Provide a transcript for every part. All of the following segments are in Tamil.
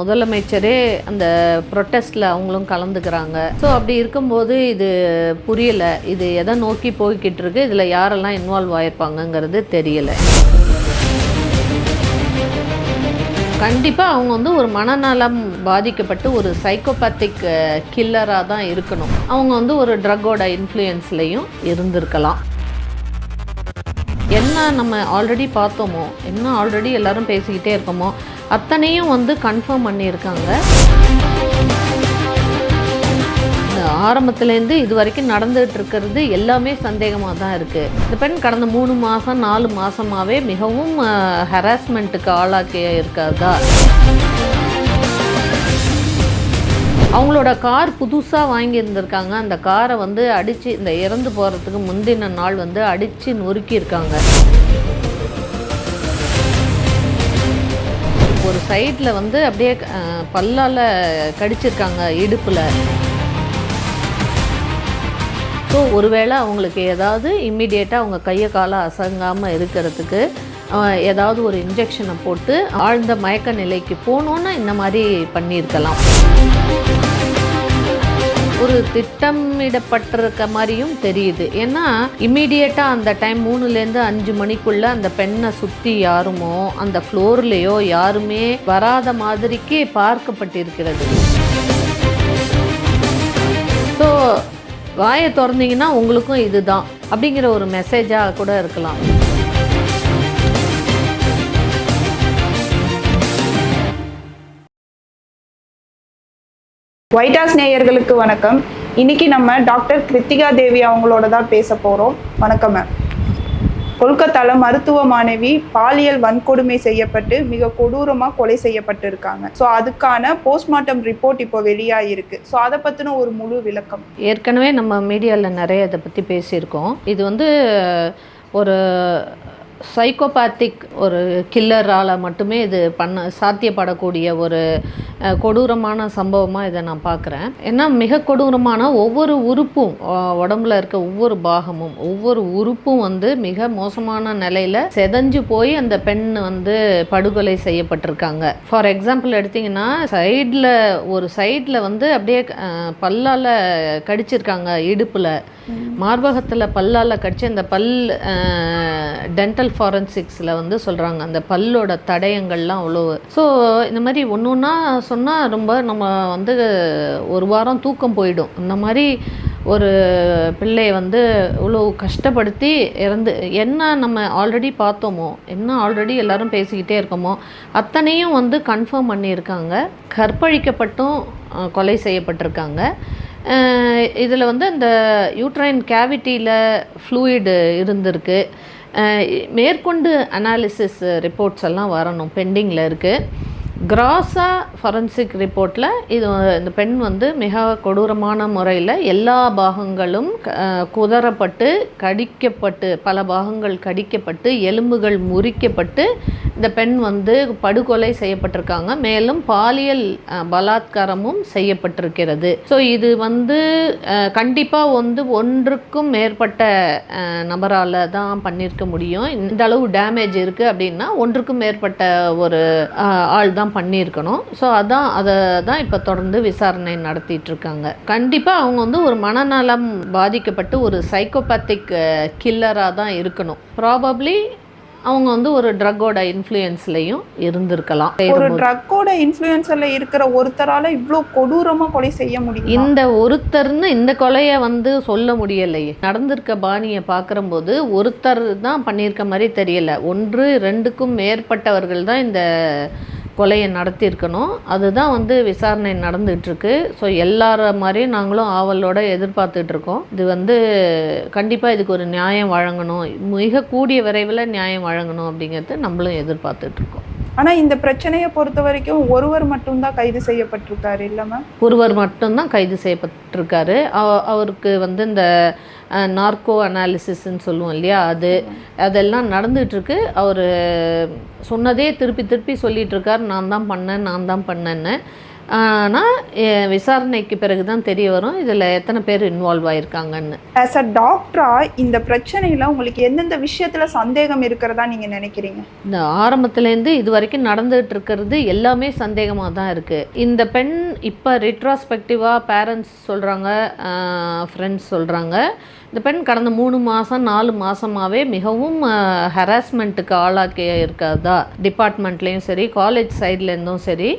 முதலமைச்சரே அந்த ப்ரொட்டஸ்டில் அவங்களும் கலந்துக்கிறாங்க. ஸோ அப்படி இருக்கும்போது இது புரியல. இது எதை நோக்கி போய்கிட்டு இருக்கு? இதில் யாரெல்லாம் இன்வால்வ் ஆயிருப்பாங்கங்கிறது தெரியலை. கண்டிப்பாக அவங்க வந்து ஒரு மனநலம் பாதிக்கப்பட்டு ஒரு சைக்கோபேத்திக் கில்லராக தான் இருக்கணும். அவங்க வந்து ஒரு ட்ரக்கோட இன்ஃப்ளூயன்ஸ்லேயும் இருந்திருக்கலாம். என்ன நம்ம ஆல்ரெடி பார்த்தோமோ என்ன ஆல்ரெடி எல்லாரும் பேசிக்கிட்டே இருக்கோமோ அத்தனையும் வந்து கன்ஃபார்ம் பண்ணியிருக்காங்க. இந்த ஆரம்பத்துலேருந்து இது வரைக்கும் நடந்துகிட்டு இருக்கிறது எல்லாமே சந்தேகமாக தான் இருக்குது இந்த பெண் கடந்த மூணு மாதம் நாலு மாதமாகவே மிகவும் ஹராஸ்மெண்ட்டுக்கு ஆளாக்கி இருக்காதா அவங்களோட கார் புதுசாக வாங்கியிருந்திருக்காங்க. அந்த காரை வந்து அடித்து இந்த இறந்து போகிறதுக்கு முந்தின நாள் வந்து அடித்து நொறுக்கியிருக்காங்க. ஒரு சைடில் வந்து அப்படியே பல்லால் கடிச்சிருக்காங்க இடுப்பில். ஸோ ஒருவேளை அவங்களுக்கு ஏதாவது இம்மிடியேட்டாக அவங்க கையை காலை அசங்காமல் இருக்கிறதுக்கு ஏதாவது ஒரு இன்ஜெக்ஷனை போட்டு ஆழ்ந்த மயக்க நிலைக்கு போகணுன்னு இந்த மாதிரி பண்ணியிருக்கலாம். ஒரு திட்டமிடப்பட்டிருக்க மாதிரியும் தெரியுது. ஏன்னா இம்மிடியேட்டாக அந்த டைம் மூணுலேருந்து அஞ்சு மணிக்குள்ளே அந்த பெண்ணை சுற்றி யாருமோ அந்த ஃப்ளோர்லேயோ யாருமே வராத மாதிரிக்கு பார்க்கப்பட்டிருக்கிறது. ஸோ வாயை திறந்தீங்கன்னா உங்களுக்கும் இதுதான் அப்படிங்கிற ஒரு மெசேஜாக கூட இருக்கலாம். ஒயிட் ஹவுஸ் நேயர்களுக்கு வணக்கம். இன்னைக்கு நம்ம டாக்டர் கிருத்திகா தேவி அவங்களோட தான் பேச போகிறோம் வணக்கம் மேம் கொல்கத்தால மருத்துவ மாணவி பாலியல் வன்கொடுமை செய்யப்பட்டு மிக கொடூரமாக கொலை செய்யப்பட்டு இருக்காங்க ஸோ அதுக்கான போஸ்ட்மார்ட்டம் ரிப்போர்ட் இப்போ வெளியாகிருக்கு ஸோ அதை பற்றின ஒரு முழு விளக்கம். ஏற்கனவே நம்ம மீடியாவில் நிறைய இதை பற்றி பேசியிருக்கோம். இது வந்து ஒரு சைக்கோபேத்திக் ஒரு கில்லரால் மட்டுமே இது பண்ண சாத்தியப்படக்கூடிய ஒரு கொடூரமான சம்பவமாக இதை நான் பார்க்குறேன். ஏன்னா மிக கொடூரமான ஒவ்வொரு உறுப்பும் உடம்புல இருக்க ஒவ்வொரு பாகமும் ஒவ்வொரு உறுப்பும் வந்து மிக மோசமான நிலையில் செதஞ்சு போய் அந்த பெண் வந்து படுகொலை செய்யப்பட்டிருக்காங்க. ஃபார் எக்ஸாம்பிள் எடுத்தீங்கன்னா சைடில் ஒரு சைடில் வந்து அப்படியே பல்லால கடிச்சிருக்காங்க இடுப்பில். மார்பகத்தில் பல்லால் கடிச்சு அந்த பல் டென்டல் ஃபாரன்சிக்ஸில் வந்து சொல்கிறாங்க அந்த பல்லோட தடயங்கள்லாம் அவ்வளோ ஸோ இந்த மாதிரி ஒன்று ஒன்றா சொன்னால் ரொம்ப நம்ம வந்து ஒரு வாரம் தூக்கம் போயிடும். இந்த மாதிரி ஒரு பிள்ளையை வந்து இவ்வளோ கஷ்டப்படுத்தி இறந்து என்ன நம்ம ஆல்ரெடி பார்த்தோமோ என்ன ஆல்ரெடி எல்லாரும் பேசிக்கிட்டே இருக்கோமோ அத்தனையும் வந்து கன்ஃபார்ம் பண்ணியிருக்காங்க. கற்பழிக்கப்பட்டும் கொலை செய்யப்பட்டிருக்காங்க. இதில் வந்து அந்த யூட்ரைன் கேவிட்டியில் ஃப்ளூயிடு இருந்திருக்கு. மேற்கொண்டு அனாலிசிஸ் ரிப்போர்ட்ஸ் எல்லாம் வரணும் பெண்டிங்கில் இருக்குது கிராஸாக ஃபொரன்சிக் ரிப்போர்ட்டில் இது இந்த பெண் வந்து மிக கொடூரமான முறையில் எல்லா பாகங்களும் குதறப்பட்டு கடிக்கப்பட்டு பல பாகங்கள் கடிக்கப்பட்டு எலும்புகள் முறிக்கப்பட்டு இந்த பெண் வந்து படுகொலை செய்யப்பட்டிருக்காங்க. மேலும் பாலியல் பலாத்காரமும் செய்யப்பட்டிருக்கிறது. ஸோ இது வந்து கண்டிப்பாக வந்து ஒன்றுக்கும் மேற்பட்ட நபரால் தான் பண்ணியிருக்க முடியும். இந்த அளவு டேமேஜ் இருக்குது அப்படின்னா ஒன்றுக்கும் மேற்பட்ட ஒரு ஆள் தான் பண்ணியிருக்கணும். ஸோ அதான் அதை தான் இப்போ தொடர்ந்து விசாரணை நடத்திட்டு இருக்காங்க கண்டிப்பாக அவங்க வந்து ஒரு மனநலம் பாதிக்கப்பட்டு ஒரு சைக்கோபேத்திக் கில்லராக தான் இருக்கணும். ப்ராபப்ளி அவங்க வந்து ஒரு ட்ரக்கோட இன்ஃப்ளூயன்ஸ்லையும் இருந்திருக்கலாம். ஒரு ட்ரக்கோட இன்ஃப்ளூயன்ஸில் இருக்கிற ஒருத்தரால இவ்வளோ கொடூரமாக கொலை செய்ய முடியும்? இந்த ஒருத்தர்னு இந்த கொலையை வந்து சொல்ல முடியலையே. நடந்திருக்க பாணியை பார்க்குறம்போது ஒருத்தர் தான் பண்ணியிருக்க மாதிரி தெரியல. ஒன்று ரெண்டுக்கும் மேற்பட்டவர்கள் தான் இந்த கொலையை நடத்தியிருக்கணும். அதுதான் வந்து விசாரணை நடந்துட்டு இருக்கு ஸோ எல்லார மாதிரியும் நாங்களும் ஆவலோட எதிர்பார்த்துட்டு இருக்கோம் இது வந்து கண்டிப்பாக இதுக்கு ஒரு நியாயம் வழங்கணும். மிக கூடிய விரைவில் நியாயம் வழங்கணும் அப்படிங்கிறது நம்மளும் எதிர்பார்த்துட்டு இருக்கோம் ஆனால் இந்த பிரச்சனையை பொறுத்த வரைக்கும் ஒருவர் மட்டும்தான் கைது செய்யப்பட்டிருக்காரு இல்லை மேம் ஒருவர் மட்டும்தான் கைது செய்யப்பட்டிருக்காரு. அவ- அவருக்கு வந்து இந்த நார்கோ அனாலிசிஸ்ன்னு சொல்லுவோம் இல்லையா? அது அதெல்லாம் நடந்துகிட்ருக்கு அவர் சொன்னதே திருப்பி திருப்பி சொல்லிகிட்ருக்கார் இருக்கார் நான் தான் பண்ணேன் நான் தான் பண்ணேன்னு. ஆனால் விசாரணைக்கு பிறகு தான் தெரிய வரும் இதில் எத்தனை பேர் இன்வால்வ் ஆயிருக்காங்கன்னு. ஆஸ் அ டாக்டரா இந்த பிரச்சனையில உங்களுக்கு எந்தெந்த விஷயத்துல சந்தேகம் இருக்கிறதா நீங்க நினைக்கிறீங்க? இந்த ஆரம்பத்துலேருந்து இது வரைக்கும் நடந்துகிட்டு இருக்கிறது எல்லாமே சந்தேகமாக தான் இருக்குது இந்த பெண் இப்போ ரிட்ராஸ்பெக்டிவாக பேரண்ட்ஸ் சொல்கிறாங்க ஃப்ரெண்ட்ஸ் சொல்கிறாங்க இந்த பெண் கடந்த மூணு மாதம் நாலு மாதமாகவே மிகவும் ஹராஸ்மெண்ட்டுக்கு ஆளாக்கி இருக்கிறதா டிபார்ட்மெண்ட்லேயும் சரி காலேஜ் சைட்லேருந்தும் சரி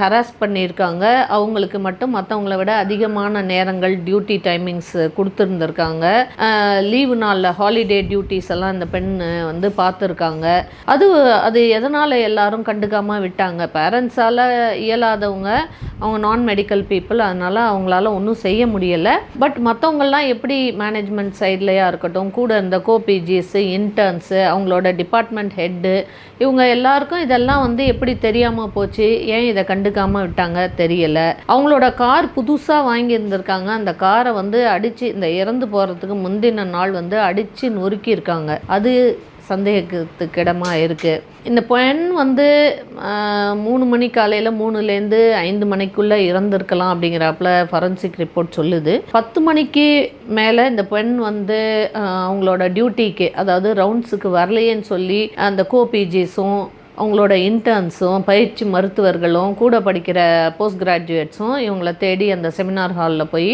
ஹராஸ் பண்ணியிருக்காங்க. அவங்களுக்கு மட்டும் மற்றவங்கள விட அதிகமான நேரங்கள் டியூட்டி டைமிங்ஸ் கொடுத்துருந்துருக்காங்க. லீவு நாளில் ஹாலிடே டியூட்டிஸ் எல்லாம் இந்த பெண் வந்து பார்த்துருக்காங்க. அது அது எதனால் எல்லாரும் கண்டுக்காமல் விட்டாங்க? பேரண்ட்ஸால் இயலாதவங்க அவங்க நான் மெடிக்கல் பீப்புள் அதனால் அவங்களால ஒன்றும் செய்ய முடியலை. பட் மற்றவங்கள்லாம் எப்படி மேனேஜ்மெண்ட் சைட்லையா இருக்கட்டும் கூட இருந்த கோபிஜிஸு இன்டர்ன்ஸு அவங்களோட டிபார்ட்மெண்ட் ஹெட்டு இவங்க எல்லாருக்கும் இதெல்லாம் வந்து எப்படி தெரியாமல் போச்சு? ஏன் இதை இதை கண்டுக்காமல் விட்டாங்க தெரியலை. அவங்களோட கார் புதுசாக வாங்கியிருந்திருக்காங்க. அந்த காரை வந்து அடித்து இந்த இறந்து போகிறதுக்கு முந்தின நாள் வந்து அடித்து நொறுக்கியிருக்காங்க. அது சந்தேகத்துக்கு இடமா இருக்குது இந்த பெண் வந்து மூணு மணி காலையில் மூணுலேருந்து ஐந்து மணிக்குள்ளே இறந்துருக்கலாம் அப்படிங்கிறாப்புல ஃபரன்சிக் ரிப்போர்ட் சொல்லுது. பத்து மணிக்கு மேலே இந்த பெண் வந்து அவங்களோட டியூட்டிக்கு அதாவது ரவுண்ட்ஸுக்கு வரலையேன்னு சொல்லி அந்த கோபிஜிஸும் அவங்களோட இன்டர்ன்ஸும் பயிற்சி மருத்துவர்களும் கூட படிக்கிற போஸ்ட் கிராஜுவேட்ஸும் இவங்கள தேடி அந்த செமினார் ஹாலில் போய்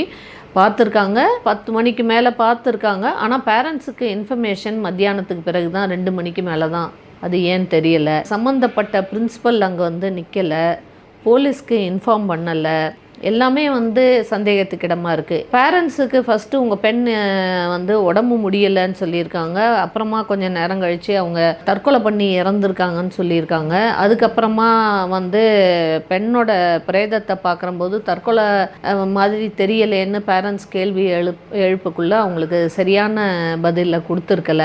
பார்த்துருக்காங்க. பத்து மணிக்கு மேலே பார்த்துருக்காங்க. ஆனால் பேரண்ட்ஸுக்கு இன்ஃபர்மேஷன் மத்தியானத்துக்கு பிறகு தான் ரெண்டு மணிக்கு மேலே தான் அது ஏன்னு தெரியலை. சம்மந்தப்பட்ட பிரின்சிபல் அங்கே வந்து நிற்கலை போலீஸ்க்கு இன்ஃபார்ம் பண்ணலை. எல்லாமே வந்து சந்தேகத்துக்கு இடமா இருக்குது பேரண்ட்ஸுக்கு ஃபஸ்ட்டு உங்கள் பெண் வந்து உடம்பு முடியலைன்னு சொல்லியிருக்காங்க. அப்புறமா கொஞ்சம் நேரம் கழித்து அவங்க தற்கொலை பண்ணி இறந்துருக்காங்கன்னு சொல்லியிருக்காங்க. அதுக்கப்புறமா வந்து பெண்ணோட பிரேதத்தை பார்க்குறம்போது தற்கொலை மாதிரி தெரியலேன்னு பேரண்ட்ஸ் கேள்வி எழுப் எழுப்புக்குள்ளே அவங்களுக்கு சரியான பதிலை கொடுத்துருக்கல.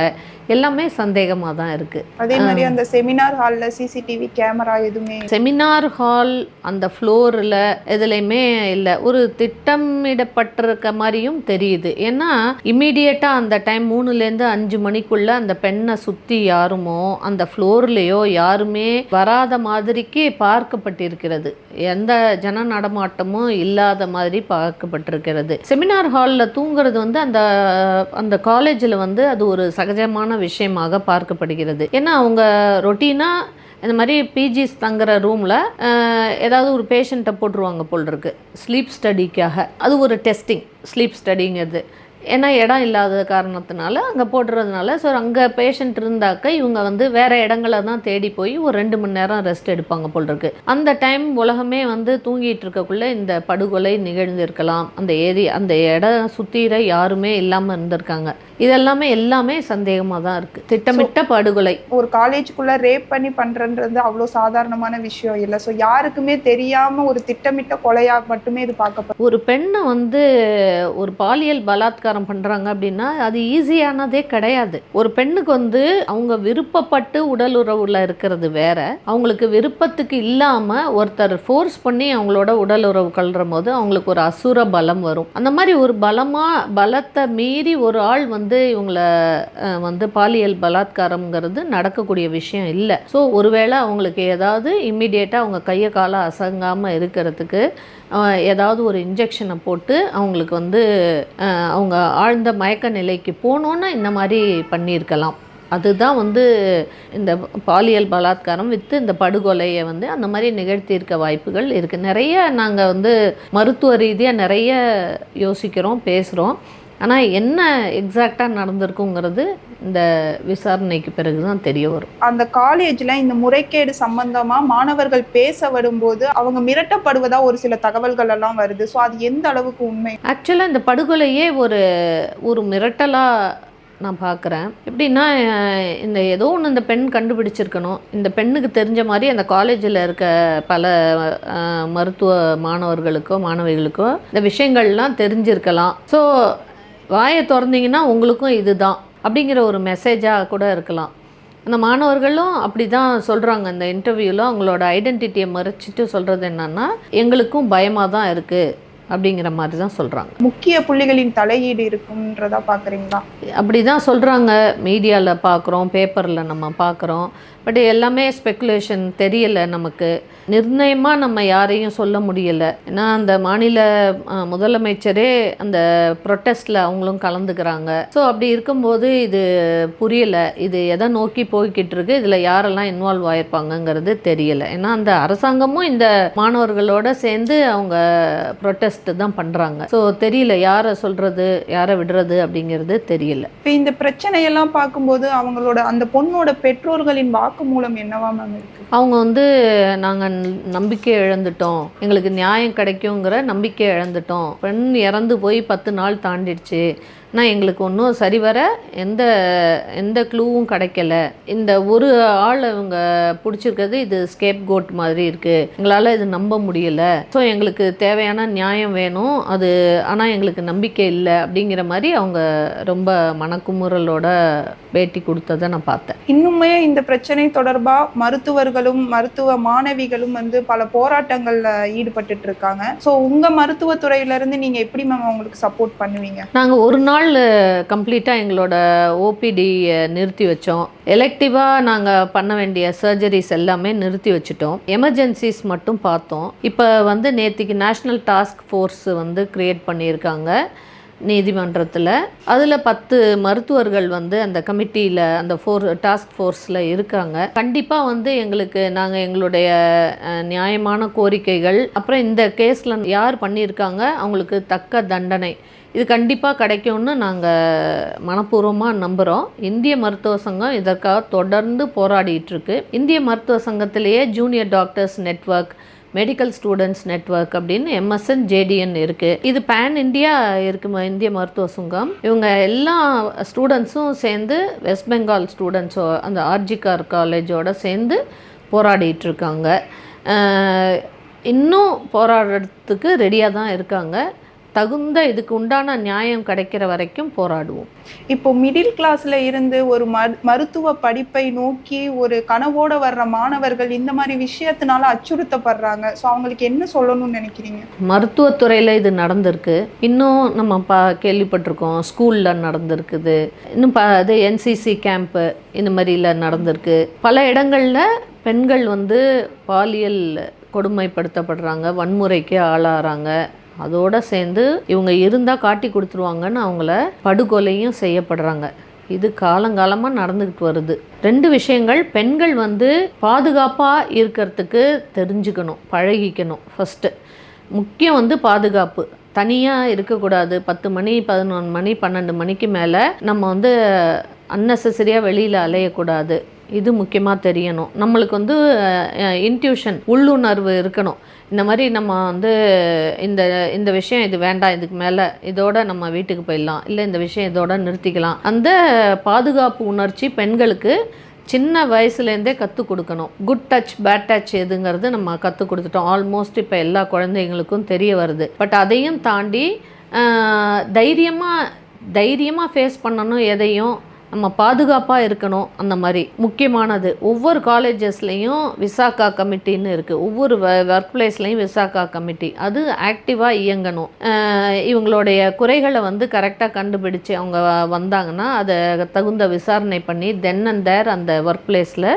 எல்லாமே சந்தேகமாக தான் இருக்குது அதே மாதிரி அந்த செமினார் ஹால்ல சிசிடிவி கேமரா எதுவுமே செமினார் ஹால் அந்த ஃப்ளோரில் எதுலையுமே இல்லை. ஒரு திட்டமிடப்பட்டிருக்க மாதிரியும் தெரியுது. ஏன்னா இம்மீடியட்டாக அந்த டைம் மூணுலேருந்து அஞ்சு மணிக்குள்ள அந்த பெண்ணை சுற்றி யாருமோ அந்த ஃப்ளோர்லேயோ யாருமே வராத மாதிரிக்கு பார்க்கப்பட்டிருக்கிறது. எந்த ஜன நடமாட்டமும் இல்லாத மாதிரி பார்க்கப்பட்டிருக்கிறது. செமினார் ஹாலில் தூங்குறது வந்து அந்த அந்த காலேஜில் வந்து அது ஒரு சகஜமான விஷயமாக பார்க்கப்படுகிறது. ஏன்னா அவங்க ரொட்டீனாக இந்த மாதிரி பிஜிஸ் தங்குற ரூமில் ஏதாவது ஒரு பேஷண்ட்டை போட்டுருவாங்க போல் இருக்கு ஸ்லீப் ஸ்டடிக்காக அது ஒரு டெஸ்டிங் ஸ்லீப் ஸ்டடிங்கிறது ஏன்னா இடம் இல்லாத காரணத்தினால அங்கே போட்டுறதுனால ஸோ அங்கே பேஷண்ட் இருந்தாக்க இவங்க வந்து வேறு இடங்களை தான் தேடி போய் ஒரு ரெண்டு மணி நேரம் ரெஸ்ட் எடுப்பாங்க போல் இருக்கு அந்த டைம் உலகமே வந்து தூங்கிட்டு இருக்கக்குள்ளே இந்த படுகொலை நிகழ்ந்திருக்கலாம். அந்த ஏரி அந்த இடம் சுற்றிற யாருமே இல்லாமல் இருந்திருக்காங்க. இதெல்லாமே எல்லாமே சந்தேகமாக தான் இருக்குது திட்டமிட்ட படுகொலை. ஒரு காலேஜுக்குள்ள ரேப் பண்ணி பண்றன்றது அவ்வளோ சாதாரணமான விஷயம் இல்லை. ஸோ யாருக்குமே தெரியாம ஒரு திட்டமிட்ட கொலையா மட்டுமே இது பார்க்கப்படும். ஒரு பெண்ணை வந்து ஒரு பாலியல் பலாத்காரம் பண்ணுறாங்க அப்படின்னா அது ஈஸியானதே கிடையாது. ஒரு பெண்ணுக்கு வந்து அவங்க விருப்பப்பட்டு உடல் உறவுல இருக்கிறது வேற. அவங்களுக்கு விருப்பத்துக்கு இல்லாமல் ஒருத்தர் ஃபோர்ஸ் பண்ணி அவங்களோட உடல் உறவு கொள்கிற போது அவங்களுக்கு ஒரு அசுர பலம் வரும். அந்த மாதிரி ஒரு பலமாக பலத்தை மீறி ஒரு ஆள் வந்து இவங்கள இவங்களை வந்து பாலியல் பலாத்காரம்ங்கிறது நடக்கக்கூடிய விஷயம் இல்லை. ஸோ ஒருவேளை அவங்களுக்கு ஏதாவது இம்மிடியேட்டாக அவங்க கையை காலை அசங்காமல் இருக்கிறதுக்கு ஏதாவது ஒரு இன்ஜெக்ஷனை போட்டு அவங்களுக்கு வந்து அவங்க ஆழ்ந்த மயக்க நிலைக்கு போனோன்னா இந்த மாதிரி பண்ணியிருக்கலாம். அதுதான் வந்து இந்த பாலியல் பலாத்காரம் வித்து இந்த படுகொலையை வந்து அந்த மாதிரி நிகழ்த்தியிருக்க வாய்ப்புகள் இருக்குது நிறைய நாங்கள் வந்து மருத்துவ ரீதியாக நிறைய யோசிக்கிறோம் பேசுகிறோம் ஆனால் என்ன எக்ஸாக்டாக நடந்திருக்குங்கிறது இந்த விசாரணைக்கு பிறகு தான் தெரிய வரும். அந்த காலேஜ்ல இந்த முறைகேடு சம்பந்தமா மாணவர்கள் பேச வரும்போது அவங்க மிரட்டப்படுவதா ஒரு சில தகவல்கள் எல்லாம் வருது. ஸோ அது எந்த அளவுக்கு உண்மை? ஆக்சுவலாக இந்த படுகொலையே ஒரு ஒரு மிரட்டலாக நான் பார்க்குறேன் எப்படின்னா இந்த ஏதோ ஒன்று இந்த பெண் கண்டுபிடிச்சிருக்கணும். இந்த பெண்ணுக்கு தெரிஞ்ச மாதிரி அந்த காலேஜில் இருக்க பல மருத்துவ மாணவர்களுக்கோ மாணவிகளுக்கோ இந்த விஷயங்கள்லாம் தெரிஞ்சிருக்கலாம். ஸோ வாயை திறந்தீங்கன்னா உங்களுக்கும் இதுதான் அப்படிங்கிற ஒரு மெசேஜாக கூட இருக்கலாம். அந்த மாணவர்களும் அப்படி தான் சொல்கிறாங்க இந்த இன்டர்வியூவில் அவங்களோட ஐடென்டிட்டியை மறைச்சிட்டு சொல்கிறது என்னன்னா எங்களுக்கும் பயமாக தான் இருக்குது அப்படிங்கிற மாதிரி தான் சொல்கிறாங்க முக்கிய புள்ளிகளின் தலையீடு இருக்குன்றதா பாக்குறீங்களா? அப்படி தான் சொல்கிறாங்க மீடியாவில் பார்க்குறோம் பேப்பரில் நம்ம பார்க்குறோம் பட் எல்லாமே ஸ்பெக்குலேஷன் தெரியலை நமக்கு. நிர்ணயமாக நம்ம யாரையும் சொல்ல முடியலை. ஏன்னா அந்த மாநில முதலமைச்சரே அந்த ப்ரொட்டஸ்டில் அவங்களும் கலந்துக்கிறாங்க. ஸோ அப்படி இருக்கும்போது இது புரியலை. இது எதை நோக்கி போய்கிட்டு இருக்கு? இதில் யாரெல்லாம் இன்வால்வ் ஆயிருப்பாங்கங்கிறது தெரியலை. ஏன்னா அந்த அரசாங்கமும் இந்த மாணவர்களோட சேர்ந்து அவங்க ப்ரொட்டஸ்ட் தான் பண்ணுறாங்க ஸோ தெரியல யாரை சொல்கிறது யாரை விடுறது அப்படிங்கிறது தெரியல. இப்போ இந்த பிரச்சனையெல்லாம் பார்க்கும்போது அவங்களோட அந்த பொண்ணோட பெற்றோர்களின் வாக்குமூலம் என்னவா மேம் இருக்கு? அவங்க வந்து நாங்கள் நம்பிக்கை இழந்துட்டோம். எங்களுக்கு நியாயம் கிடைக்குங்கிற நம்பிக்கை இழந்துட்டோம். பெண் இறந்து போய் பத்து நாள் தாண்டிடுச்சு. ஆனால் எங்களுக்கு ஒன்றும் சரிவர எந்த எந்த க்ளூவும் கிடைக்கல. இந்த ஒரு ஆள் இவங்க பிடிச்சிருக்கிறது இது ஸ்கேப் கோட் மாதிரி இருக்குது எங்களால் இது நம்ப முடியலை. ஸோ எங்களுக்கு தேவையான நியாயம் வேணும். அது ஆனால் எங்களுக்கு நம்பிக்கை இல்லை அப்படிங்கிற மாதிரி அவங்க ரொம்ப மனக்குமுறலோட பேட்டி கொடுத்ததை நான் பார்த்தேன். இன்னுமே இந்த பிரச்சனை தொடர்பா மருத்துவர்களும் மருத்துவ மாணவிகளும் வந்து பல போராட்டங்கள்ல ஈடுபட்டுட்டு இருக்காங்க. ஸோ உங்க மருத்துவத்துறையில இருந்து நீங்க எப்படி மேம் அவங்களுக்கு சப்போர்ட் பண்ணுவீங்க? நாங்கள் ஒரு நாள் நாள் கம்ப்ளீட்டாக எங்களோட ஓபிடி நிறுத்தி வச்சோம். எலெக்டிவாக நாங்கள் பண்ண வேண்டிய சர்ஜரிஸ் எல்லாமே நிறுத்தி வச்சுட்டோம். எமர்ஜென்சிஸ் மட்டும் பார்த்தோம். இப்போ வந்து நேற்றுக்கு நேஷ்னல் டாஸ்க் ஃபோர்ஸ் வந்து க்ரியேட் பண்ணியிருக்காங்க. நீதிமன்றத்தில். அதில் பத்து மருத்துவர்கள் வந்து அந்த கமிட்டியில் அந்த ஃபோர் டாஸ்க் ஃபோர்ஸில் இருக்காங்க. கண்டிப்பாக வந்து எங்களுக்கு நாங்கள் எங்களுடைய நியாயமான கோரிக்கைகள் அப்புறம் இந்த கேஸில் யார் பண்ணியிருக்காங்க அவங்களுக்கு தக்க தண்டனை இது கண்டிப்பாக கிடைக்கும்னு நாங்கள் மனப்பூர்வமாக நம்புகிறோம் இந்திய மருத்துவ சங்கம் இதற்காக தொடர்ந்து போராடிட்டுருக்கு இந்திய மருத்துவ சங்கத்திலேயே junior doctors network medical students network அப்படின்னு எம்எஸ்என் ஜேடிஎன் இருக்குது இது பேன் இந்தியா இருக்கு இந்திய மருத்துவ சுங்கம். இவங்க எல்லா ஸ்டூடெண்ட்ஸும் சேர்ந்து வெஸ்ட் பெங்கால் ஸ்டூடெண்ட்ஸோ அந்த ஆர்ஜிகார் காலேஜோட சேர்ந்து போராடிட்டு இருக்காங்க. இன்னும் போராடுறதுக்கு ரெடியாக தான் இருக்காங்க. தகுந்த இதுக்கு உண்டான நியாயம் கிடைக்கிற வரைக்கும் போராடுவோம். இப்போ மிடில் கிளாஸ்ல இருந்து ஒரு மரு மருத்துவ படிப்பை நோக்கி ஒரு கனவோட வர்ற மாணவர்கள் இந்த மாதிரி விஷயத்தினால அச்சுறுத்தப்படுறாங்க. ஸோ அவங்களுக்கு என்ன சொல்லணும்னு நினைக்கிறீங்க? மருத்துவத்துறையில் இது நடந்திருக்கு. இன்னும் நம்ம பா கேள்விப்பட்டிருக்கோம். ஸ்கூலில் நடந்திருக்குது. இன்னும் ப இது என்சிசி கேம்ப்பு இந்த மாதிரில நடந்திருக்கு. பல இடங்களில் பெண்கள் வந்து பாலியல் கொடுமைப்படுத்தப்படுறாங்க வன்முறைக்கு ஆளாகிறாங்க அதோட சேர்ந்து இவங்க இருந்தால் காட்டி கொடுத்துருவாங்கன்னு அவங்கள படுகொலையும் செய்யப்படுறாங்க. இது காலங்காலமாக நடந்துக்கிட்டு வருது. ரெண்டு விஷயங்கள் பெண்கள் வந்து பாதுகாப்பாக இருக்கிறதுக்கு தெரிஞ்சுக்கணும் பழகிக்கணும் ஃபஸ்ட்டு முக்கியம் வந்து பாதுகாப்பு. தனியாக இருக்கக்கூடாது. பத்து மணி பதினொன்று மணி பன்னெண்டு மணிக்கு மேலே நம்ம வந்து அன்னெசரியாக வெளியில் அலையக்கூடாது. இது முக்கியமாக தெரியணும். நம்மளுக்கு வந்து இன்ட்யூஷன் உள்ளுணர்வு இருக்கணும். இந்த மாதிரி நம்ம வந்து இந்த இந்த விஷயம் இது வேண்டாம் இதுக்கு மேலே இதோட நம்ம வீட்டுக்கு போயிடலாம் இல்லை இந்த விஷயம் இதோட நிறுத்திக்கலாம். அந்த பாதுகாப்பு உணர்ச்சி பெண்களுக்கு சின்ன வயசுலேருந்தே கற்றுக் கொடுக்கணும். குட் டச் பேட் டச் எதுங்கிறது நம்ம கற்றுக் கொடுத்துட்டோம். ஆல்மோஸ்ட் இப்போ எல்லா குழந்தைங்களுக்கும் தெரிய வருது. பட் அதையும் தாண்டி தைரியமாக தைரியமாக ஃபேஸ் பண்ணணும் எதையும் நம்ம பாதுகாப்பாக இருக்கணும் அந்த மாதிரி. முக்கியமானது ஒவ்வொரு காலேஜஸ்லேயும் விசாகா கமிட்டின்னு இருக்குது ஒவ்வொரு ஒர்க் பிளேஸ்லேயும் விசாகா கமிட்டி. அது ஆக்டிவாக இயங்கணும். இவங்களுடைய குறைகளை வந்து கரெக்டாக கண்டுபிடிச்சு அவங்க வந்தாங்கன்னா அதை தகுந்த விசாரணை பண்ணி தென் அண்ட் தேர் அந்த ஒர்க் பிளேஸில்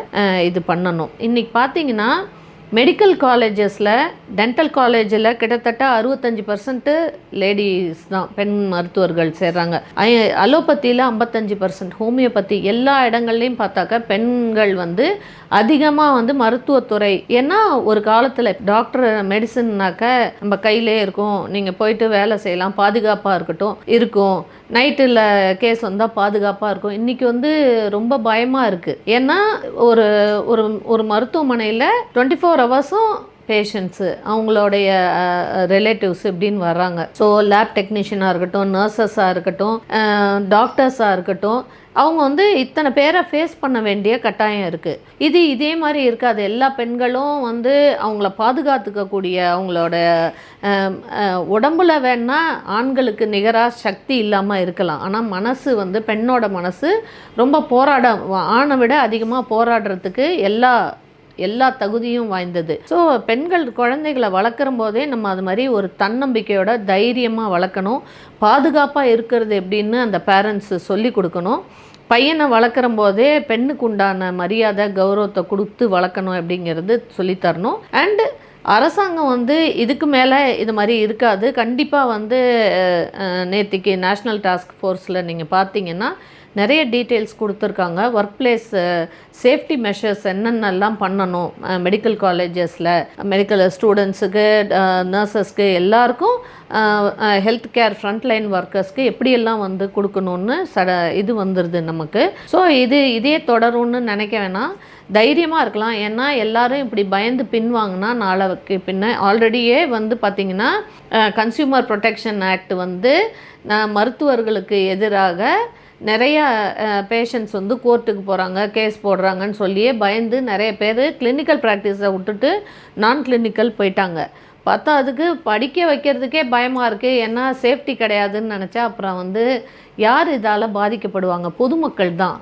இது பண்ணணும். இன்றைக்கி பார்த்தீங்கன்னா மெடிக்கல் காலேஜஸில் டென்டல் காலேஜில் கிட்டத்தட்ட அறுபத்தஞ்சி பர்சன்ட்டு லேடிஸ் தான் பெண் மருத்துவர்கள் சேர்றாங்க. அலோபத்தியில் ஐம்பத்தஞ்சு பர்சன்ட் ஹோமியோபதி எல்லா இடங்கள்லையும் பார்த்தாக்கா பெண்கள் வந்து அதிகமாக வந்து மருத்துவத்துறை ஏன்னா ஒரு காலத்தில் டாக்டர் மெடிசன்னாக்க நம்ம கையிலே இருக்கும். நீங்கள் போயிட்டு வேலை செய்யலாம் பாதுகாப்பாக இருக்கட்டும் இருக்கும். நைட்டில் கேஸ் வந்தால் பாதுகாப்பாக இருக்கும். இன்றைக்கி வந்து ரொம்ப பயமாக இருக்குது ஏன்னா ஒரு ஒரு ஒரு மருத்துவமனையில் டுவெண்ட்டி ஃபோர் ஹவர்ஸும் பேஷண்ட்ஸு அவங்களுடைய ரிலேட்டிவ்ஸ் இப்படின்னு வர்றாங்க. ஸோ லேப் டெக்னீஷியனாக இருக்கட்டும் நர்சஸாக இருக்கட்டும் டாக்டர்ஸாக இருக்கட்டும் அவங்க வந்து இத்தனை பேரை ஃபேஸ் பண்ண வேண்டிய கட்டாயம் இருக்குது இது இதே மாதிரி இருக்காது. எல்லா பெண்களும் வந்து அவங்கள பாதுகாத்துக்கக்கூடிய அவங்களோட உடம்புல வேணால் ஆண்களுக்கு நிகராக சக்தி இல்லாமல் இருக்கலாம். ஆனால் மனசு வந்து பெண்ணோட மனசு ரொம்ப போராட ஆணை விட அதிகமாக போராடுறதுக்கு எல்லா எல்லா தகுதியும் வாய்ந்தது. ஸோ பெண்கள் குழந்தைகளை வளர்க்குற போதே நம்ம அது மாதிரி ஒரு தன்னம்பிக்கையோட தைரியமாக வளர்க்கணும். பாதுகாப்பாக இருக்கிறது எப்படின்னு அந்த பேரண்ட்ஸு சொல்லி கொடுக்கணும். பையனை வளர்க்குற போதே பெண்ணுக்கு உண்டான மரியாதை கௌரவத்தை கொடுத்து வளர்க்கணும் அப்படிங்கிறது சொல்லித்தரணும் அண்டு அரசாங்கம் வந்து இதுக்கு மேலே இது மாதிரி இருக்காது. கண்டிப்பாக வந்து அஹ், நேத்திக்கு நேஷ்னல் டாஸ்க் ஃபோர்ஸில் நீங்கள் பார்த்தீங்கன்னா நிறைய டீட்டெயில்ஸ் கொடுத்துருக்காங்க. ஒர்க் பிளேஸ் சேஃப்டி மெஷர்ஸ் என்னென்னலாம் பண்ணணும் மெடிக்கல் காலேஜஸில் மெடிக்கல் ஸ்டூடெண்ட்ஸுக்கு நர்சஸ்க்கு எல்லாருக்கும் ஹெல்த் கேர் ஃப்ரண்ட்லைன் ஒர்க்கர்ஸ்க்கு எப்படியெல்லாம் வந்து கொடுக்கணும்னு சட இது வந்துடுது நமக்கு. ஸோ இது இதே தொடரும்னு நினைக்க வேணாம். தைரியமாக இருக்கலாம். ஏன்னா எல்லாரும் இப்படி பயந்து பின்வாங்கினா நாளைக்கு பின்ன ஆல்ரெடியே வந்து பார்த்திங்கன்னா கன்சியூமர் ப்ரொடெக்ஷன் ஆக்ட் வந்து மருத்துவர்களுக்கு எதிராக நிறைய பேஷண்ட்ஸ் வந்து கோர்ட்டுக்கு போகிறாங்க கேஸ் போடுறாங்கன்னு சொல்லியே பயந்து நிறைய பேர் கிளினிக்கல் ப்ராக்டிஸை விட்டுட்டு நான் கிளினிக்கல் போயிட்டாங்க. பார்த்தா அதுக்கு படிக்க வைக்கிறதுக்கே பயமாக இருக்குது ஏன்னா சேஃப்டி கிடையாதுன்னு நினச்சா அப்புறம் வந்து யார் இதால் பாதிக்கப்படுவாங்க? பொதுமக்கள் தான்.